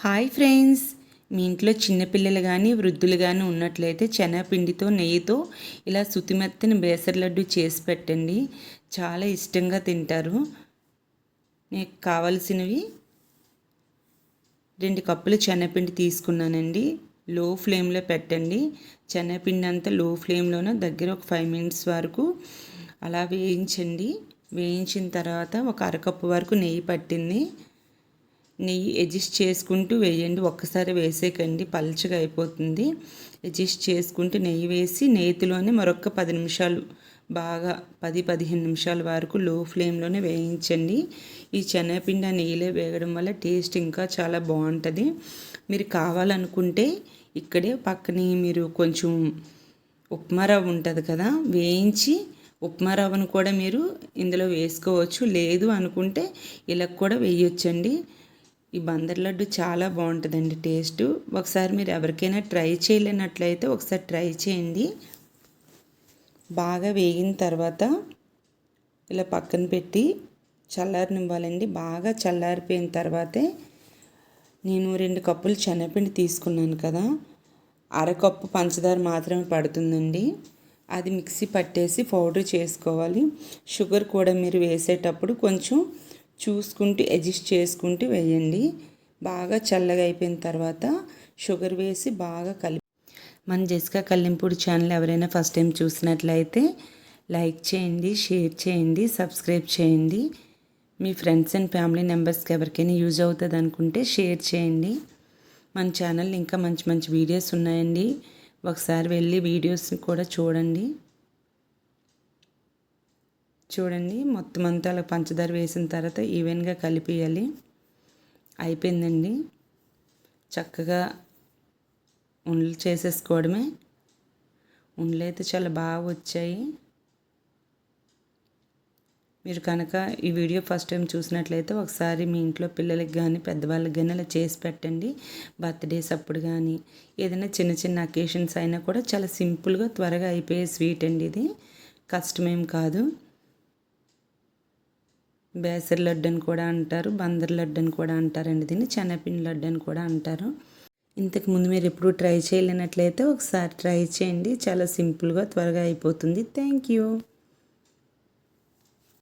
Hi friends. మీ ఇంట్లో చిన్నపిల్లలు కానీ వృద్ధులు కానీ ఉన్నట్లయితే శనగపిండితో నెయ్యితో ఇలా సుతిమెత్తని బేసర్ లడ్డు చేసి పెట్టండి. చాలా ఇష్టంగా తింటారు. మీకు కావలసినవి రెండు కప్పులు శనగపిండి తీసుకున్నానండి. లో ఫ్లేమ్లో పెట్టండి. శనగపిండి అంతా లో ఫ్లేమ్లోనే దగ్గర ఒక ఫైవ్ మినిట్స్ వరకు అలా వేయించండి. వేయించిన తర్వాత ఒక అరకప్పు వరకు నెయ్యి పట్టింది. నెయ్యి అడ్జస్ట్ చేసుకుంటూ వేయండి. ఒక్కసారి వేసేకండి. పల్చగా అయిపోతుంది. అడ్జస్ట్ చేసుకుంటూ నెయ్యి వేసి నేతిలోనే మరొక పది నిమిషాలు బాగా పది పదిహేను నిమిషాల వరకు లో ఫ్లేమ్లోనే వేయించండి. ఈ శనగపిండి ఆ నెయ్యిలో వేయడం వల్ల టేస్ట్ ఇంకా చాలా బాగుంటుంది. మీరు కావాలనుకుంటే ఇక్కడే పక్కనే మీరు కొంచెం ఉప్మా రవ్వ ఉంటుంది కదా వేయించి ఉప్మా రవ్వను కూడా మీరు ఇందులో వేసుకోవచ్చు. లేదు అనుకుంటే ఇలా కూడా వేయొచ్చండి. ఈ బందర్ లడ్డు చాలా బాగుంటుందండి టేస్ట్. ఒకసారి మీరు ఎవరికైనా ట్రై చేయలేనట్లయితే ఒకసారి ట్రై చేయండి. బాగా వేగిన తర్వాత ఇలా పక్కన పెట్టి చల్లారనివ్వాలండి. బాగా చల్లారిపోయిన తర్వాతే నేను రెండు కప్పులు శనగపిండి తీసుకున్నాను కదా. అరకప్పు పంచదార మాత్రమే పడుతుందండి. అది మిక్సీ పట్టేసి పౌడర్ చేసుకోవాలి. షుగర్ కూడా మీరు వేసేటప్పుడు కొంచెం చూసుకుంటూ అడ్జస్ట్ చేసుకుంటూ వేయండి. బాగా చల్లగా అయిపోయిన తర్వాత షుగర్ వేసి బాగా కలిపి మన జెస్కా కల్లింపూడి ఛానల్ ఎవరైనా ఫస్ట్ టైం చూసినట్లయితే లైక్ చేయండి షేర్ చేయండి సబ్స్క్రైబ్ చేయండి. మీ ఫ్రెండ్స్ అండ్ ఫ్యామిలీ మెంబర్స్కి ఎవరికైనా యూజ్ అవుతుంది అనుకుంటే షేర్ చేయండి. మన ఛానల్ ఇంకా మంచి మంచి వీడియోస్ ఉన్నాయండి. ఒకసారి వెళ్ళి వీడియోస్ కూడా చూడండి. చూడండి మొత్తం అంతా అలా పంచదార వేసిన తర్వాత ఈవెన్గా కలిపియాలి. అయిపోయిందండి. చక్కగా ఉండలు చేసేసుకోవడమే. ఉండలు అయితే చాలా బాగా వచ్చాయి. మీరు కనుక ఈ వీడియో ఫస్ట్ టైం చూసినట్లయితే ఒకసారి మీ ఇంట్లో పిల్లలకి కానీ పెద్దవాళ్ళకి కానీ అలా చేసి పెట్టండి. బర్త్డేస్ అప్పుడు కానీ ఏదైనా చిన్న చిన్న అకేషన్స్ అయినా కూడా చాలా సింపుల్గా త్వరగా అయిపోయే స్వీట్ అండి ఇది. కష్టమేం కాదు. బేసరి లడ్డు అని కూడా అంటారు బందర్ లడ్డు అని కూడా అంటారండి దీన్ని శనగపిండి లడ్డు అని కూడా అంటారు. ఇంతకు ముందు మీరు ఎప్పుడు ట్రై చేయలేనట్లయితే ఒకసారి ట్రై చేయండి చాలా సింపుల్గా త్వరగా అయిపోతుంది. Thank you.